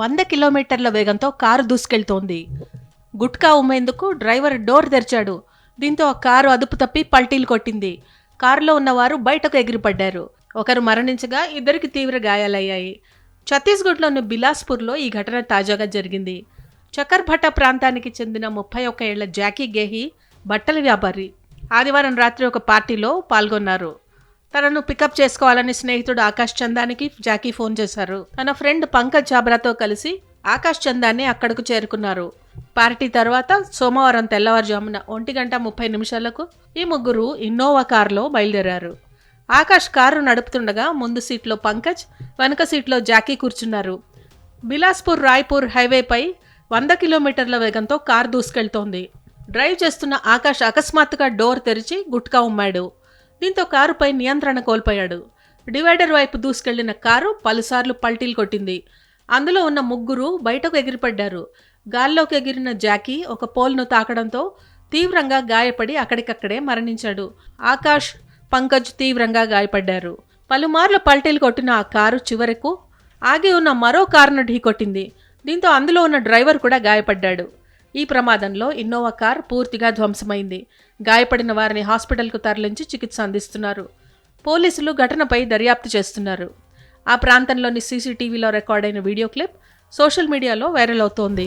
వంద కిలోమీటర్ల వేగంతో కారు దూసుకెళ్తోంది. గుట్కా ఉమ్మేందుకు డ్రైవర్ డోర్ తెరిచాడు. దీంతో ఆ కారు అదుపు తప్పి పల్టీలు కొట్టింది. కారులో ఉన్నవారు బయటకు ఎగిరిపడ్డారు. ఒకరు మరణించగా ఇద్దరికి తీవ్ర గాయాలయ్యాయి. ఛత్తీస్గఢ్లోని బిలాస్పూర్లో ఈ ఘటన తాజాగా జరిగింది. చక్కర్భట్ట ప్రాంతానికి చెందిన ముప్పై ఒక్క ఏళ్ళ జాకీ గేహి బట్టల వ్యాపారి ఆదివారం రాత్రి ఒక పార్టీలో పాల్గొన్నారు. తనను పికప్ చేసుకోవాలని స్నేహితుడు ఆకాష్ చందానికి జాకీ ఫోన్ చేశారు. తన ఫ్రెండ్ పంకజ్ చాబ్రాతో కలిసి ఆకాష్ చందాన్ని అక్కడకు చేరుకున్నారు. పార్టీ తర్వాత సోమవారం తెల్లవారుజామున ఒంటి గంట ముప్పై నిమిషాలకు ఈ ముగ్గురు ఇన్నోవా కారులో బయలుదేరారు. ఆకాష్ కారు నడుపుతుండగా ముందు సీట్లో పంకజ్ వెనుక సీట్లో జాకీ కూర్చున్నారు. బిలాస్పూర్ రాయ్పూర్ హైవేపై వంద కిలోమీటర్ల వేగంతో కారు దూసుకెళ్తోంది. డ్రైవ్ చేస్తున్న ఆకాష్ అకస్మాత్తుగా డోర్ తెరిచి గుట్కా ఉమ్మాడు. దీంతో కారుపై నియంత్రణ కోల్పోయాడు. డివైడర్ వైపు దూసుకెళ్ళిన కారు పలుసార్లు పల్టీలు కొట్టింది. అందులో ఉన్న ముగ్గురు బయటకు ఎగిరిపడ్డారు. గాల్లోకి ఎగిరిన జాకీ ఒక పోల్ను తాకడంతో తీవ్రంగా గాయపడి అక్కడికక్కడే మరణించాడు. ఆకాష్ పంకజ్ తీవ్రంగా గాయపడ్డారు. పలుమార్లు పల్టీలు కొట్టిన ఆ కారు చివరకు ఆగి ఉన్న మరో కారును ఢీకొట్టింది. దీంతో అందులో ఉన్న డ్రైవర్ కూడా గాయపడ్డాడు. ఈ ప్రమాదంలో ఇన్నోవా కార్ పూర్తిగా ధ్వంసమైంది. గాయపడిన వారిని హాస్పిటల్కు తరలించి చికిత్స అందిస్తున్నారు. పోలీసులు ఘటనపై దర్యాప్తు చేస్తున్నారు. ఆ ప్రాంతంలోని సీసీటీవీలో రికార్డైన వీడియో క్లిప్ సోషల్ మీడియాలో వైరల్ అవుతోంది.